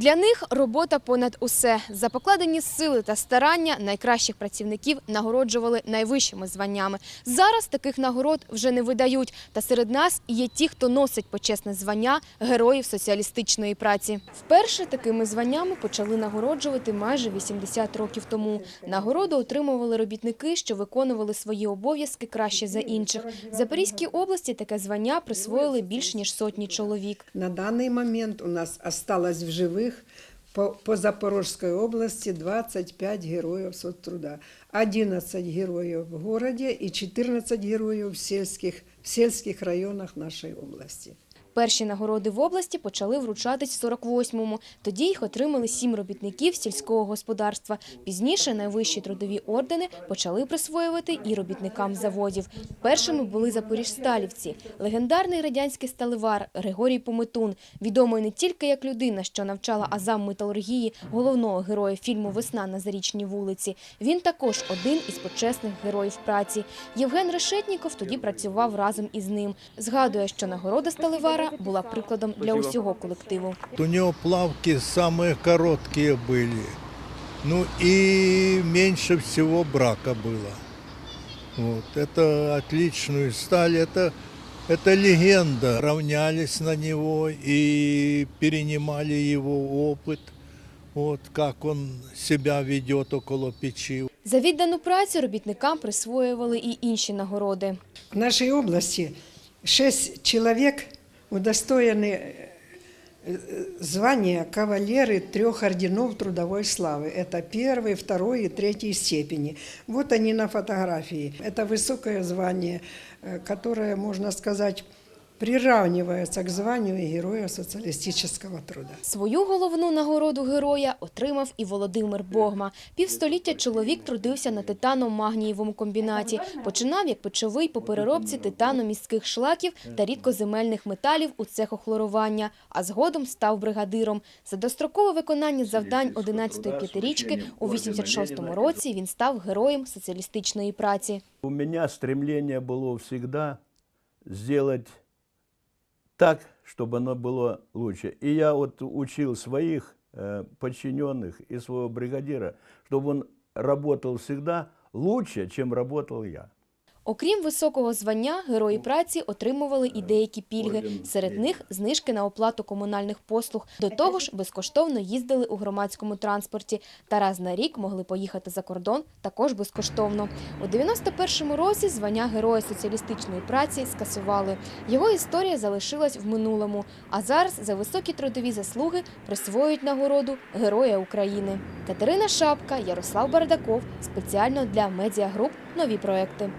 Для них робота понад усе. За покладені сили та старання найкращих працівників нагороджували найвищими званнями. Зараз таких нагород вже не видають. Та серед нас є ті, хто носить почесне звання героїв соціалістичної праці. Вперше такими званнями почали нагороджувати майже 80 років тому. Нагороду отримували робітники, що виконували свої обов'язки краще за інших. В Запорізькій області таке звання присвоїли більш ніж сотні чоловік. На данный момент у нас осталось в живых по, по Запорожской области 25 героев соцтруда, 11 героев в городе и 14 героев в сельских, в сельских районах нашей области. Перші нагороди в області почали вручатись в 48-му. Тоді їх отримали сім робітників сільського господарства. Пізніше найвищі трудові ордени почали присвоювати і робітникам заводів. Першими були запоріжсталівці. Легендарний радянський сталевар Григорій Пометун, відомий не тільки як людина, що навчала азам металургії головного героя фільму Весна на зарічній вулиці. Він також один із почесних героїв праці. Євген Решетніков тоді працював разом із ним. Згадує, що нагорода сталевара була прикладом для усього колективу. У него плавки самые короткие были. Ну и меньше всего брака было. Вот. Это отличную сталь, это, это легенда. Равнялись на него и перенимали его опыт. Вот как он себя ведет около печи. За віддану працю робітникам присвоювали і інші нагороди. В нашей области шесть человек удостоены э, звания кавалеры трех орденов трудовой славы. Это первый, второй и третьей степени. Вот они на фотографии. Это высокое звание, э, которое, можно сказать, приравнивается к званию Героя социалистического труда. Свою головну нагороду героя отримав і Володимир Богма. Півстоліття чоловік трудився на титано-магнієвому комбінаті. Починав як печовий по переробці титано-містких шлаків та рідкоземельних металів у цехохлорування, а згодом став бригадиром. За дострокове виконання завдань 11-ї п'ятирічки у 86-му році він став героєм соціалістичної праці. У меня стремление было всегда сделать так, чтобы оно было лучше. И я вот учил своих э, подчиненных и своего бригадира, чтобы он работал всегда лучше, чем работал я. Окрім високого звання, герої праці отримували і деякі пільги. Серед них знижки на оплату комунальних послуг. До того ж, безкоштовно їздили у громадському транспорті та раз на рік могли поїхати за кордон також безкоштовно. У 91-му році звання Героя соціалістичної праці скасували. Його історія залишилась в минулому. А зараз за високі трудові заслуги присвоюють нагороду Героя України. Катерина Шапка, Ярослав Бардаков спеціально для медіагруп нові проекти.